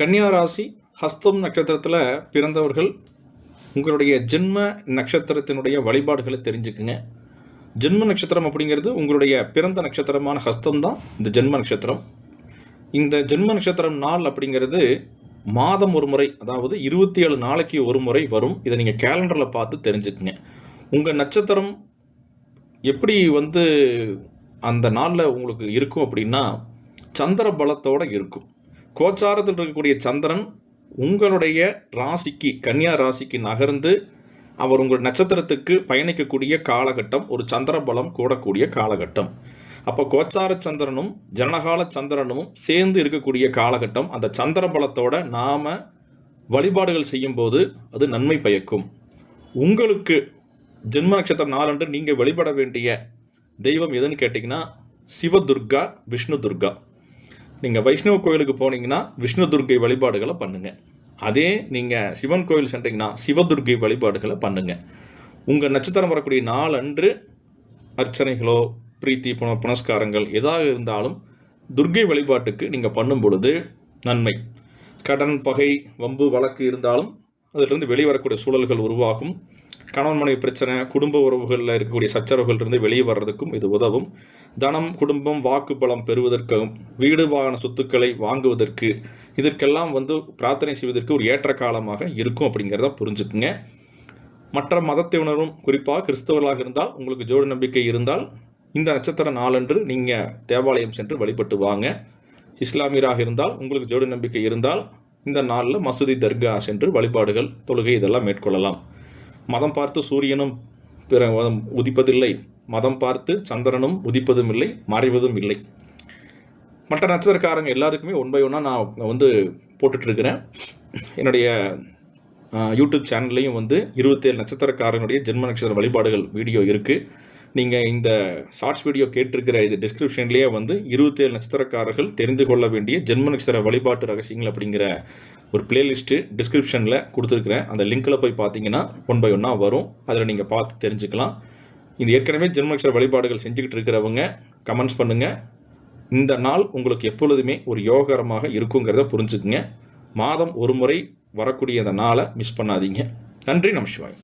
கன்னியா ராசி ஹஸ்தம் நட்சத்திரத்தில் பிறந்தவர்கள் உங்களுடைய ஜென்ம நட்சத்திரத்தினுடைய வழிபாடுகளை தெரிஞ்சுக்குங்க. ஜென்ம நட்சத்திரம் அப்படிங்கிறது உங்களுடைய பிறந்த நட்சத்திரமான ஹஸ்தம் தான் இந்த ஜென்ம நட்சத்திரம். இந்த ஜென்ம நட்சத்திரம் நாள் அப்படிங்கிறது மாதம் ஒரு முறை அதாவது இருபத்தி ஏழு நாளைக்கு ஒரு முறை வரும். இதை நீங்கள் கேலண்டரில் பார்த்து தெரிஞ்சுக்குங்க. உங்கள் நட்சத்திரம் எப்படி வந்து அந்த நாளில் உங்களுக்கு இருக்கும் அப்படின்னா சந்திர பலத்தோடு இருக்கும். கோச்சாரத்தில் இருக்கக்கூடிய சந்திரன் உங்களுடைய ராசிக்கு கன்னியா ராசிக்கு நகர்ந்து அவர் உங்கள் நட்சத்திரத்துக்கு பயணிக்கக்கூடிய காலகட்டம் ஒரு சந்திர பலம் கூடக்கூடிய காலகட்டம். அப்போ கோச்சார சந்திரனும் ஜனகால சந்திரனும் சேர்ந்து இருக்கக்கூடிய காலகட்டம். அந்த சந்திர பலத்தோட நாம் வழிபாடுகள் செய்யும்போது அது நன்மை பயக்கும். உங்களுக்கு ஜென்ம நட்சத்திரம் நாளன்று நீங்கள் வழிபட வேண்டிய தெய்வம் எதுன்னு கேட்டிங்கன்னா சிவதுர்கா விஷ்ணு துர்கா நீங்கள் வைஷ்ணவ கோயிலுக்கு போனீங்கன்னா விஷ்ணு துர்க்கை வழிபாடுகளை பண்ணுங்கள் அதே நீங்கள் சிவன் கோயில் சென்றீங்கன்னா சிவதுர்க்கை வழிபாடுகளை பண்ணுங்கள் உங்கள் நட்சத்திரம் வரக்கூடிய நாள் அன்று அர்ச்சனைகளோ பிரீத்தி புன புனஸ்காரங்கள் எதாக இருந்தாலும் துர்க்கை வழிபாட்டுக்கு நீங்கள் பண்ணும் பொழுது நன்மை. கடன் பகை வம்பு வழக்கு இருந்தாலும் அதிலிருந்து வெளிவரக்கூடிய சூழல்கள் உருவாகும். கணவன் மனைவி பிரச்சனை குடும்ப உறவுகளில் இருக்கக்கூடிய சச்சரவுகளிலிருந்து வெளியே வர்றதுக்கும் இது உதவும். தனம் குடும்பம் வாக்கு பலம் பெறுவதற்கும் வீடு வாகன சொத்துக்களை வாங்குவதற்கு இதற்கெல்லாம் வந்து பிரார்த்தனை செய்வதற்கு ஒரு ஏற்ற காலமாக இருக்கும் அப்படிங்கிறத புரிஞ்சுக்குங்க. மற்ற மதத்தினரும் குறிப்பாக கிறிஸ்தவர்களாக இருந்தால் உங்களுக்கு ஜோடி நம்பிக்கை இருந்தால் இந்த நட்சத்திர நாளன்று நீங்கள் தேவாலயம் சென்று வழிபட்டு வாங்க. இஸ்லாமியராக இருந்தால் உங்களுக்கு ஜோடி நம்பிக்கை இருந்தால் இந்த நாளில் மசூதி தர்கா சென்று வழிபாடுகள் தொழுகை இதெல்லாம் மேற்கொள்ளலாம். மதம் பார்த்து சூரியனும் பிற உதிப்பதில்லை. மதம் பார்த்து சந்திரனும் உதிப்பதும் இல்லை மறைவதும் இல்லை. மற்ற நட்சத்திரக்காரங்க எல்லாத்துக்குமே ஒன் பை ஒன்னாக நான் வந்து போட்டுட்ருக்கிறேன். என்னுடைய யூடியூப் சேனல்லையும் வந்து இருபத்தேழு நட்சத்திரக்காரனுடைய ஜென்ம நட்சத்திர வழிபாடுகள் வீடியோ இருக்குது நீங்கள் இந்த ஷார்ட்ஸ் வீடியோ கேட்டிருக்கிற இது டிஸ்கிரிப்ஷன்லேயே வந்து இருபத்தேழு நட்சத்திரக்காரர்கள் தெரிந்து கொள்ள வேண்டிய ஜென்ம நட்சத்திர வழிபாட்டு ரகசியங்கள் அப்படிங்கிற ஒரு பிளேலிஸ்ட்டு டிஸ்கிரிப்ஷனில் கொடுத்துருக்குறேன். அந்த லிங்க்கில் போய் பார்த்தீங்கன்னா ஒன் பை ஒன்னாக வரும். அதில் நீங்கள் பார்த்து தெரிஞ்சுக்கலாம். இந்த ஏற்கனவே ஜென்ம நட்சத்திர வழிபாடுகள் செஞ்சுக்கிட்டு இருக்கிறவங்க கமெண்ட்ஸ் பண்ணுங்கள் இந்த நாள் உங்களுக்கு எப்பொழுதுமே ஒரு யோகரமாக இருக்குங்கிறத புரிஞ்சுக்குங்க. மாதம் ஒரு முறை வரக்கூடிய அந்த நாளை மிஸ் பண்ணாதீங்க. நன்றி நமசிவாய்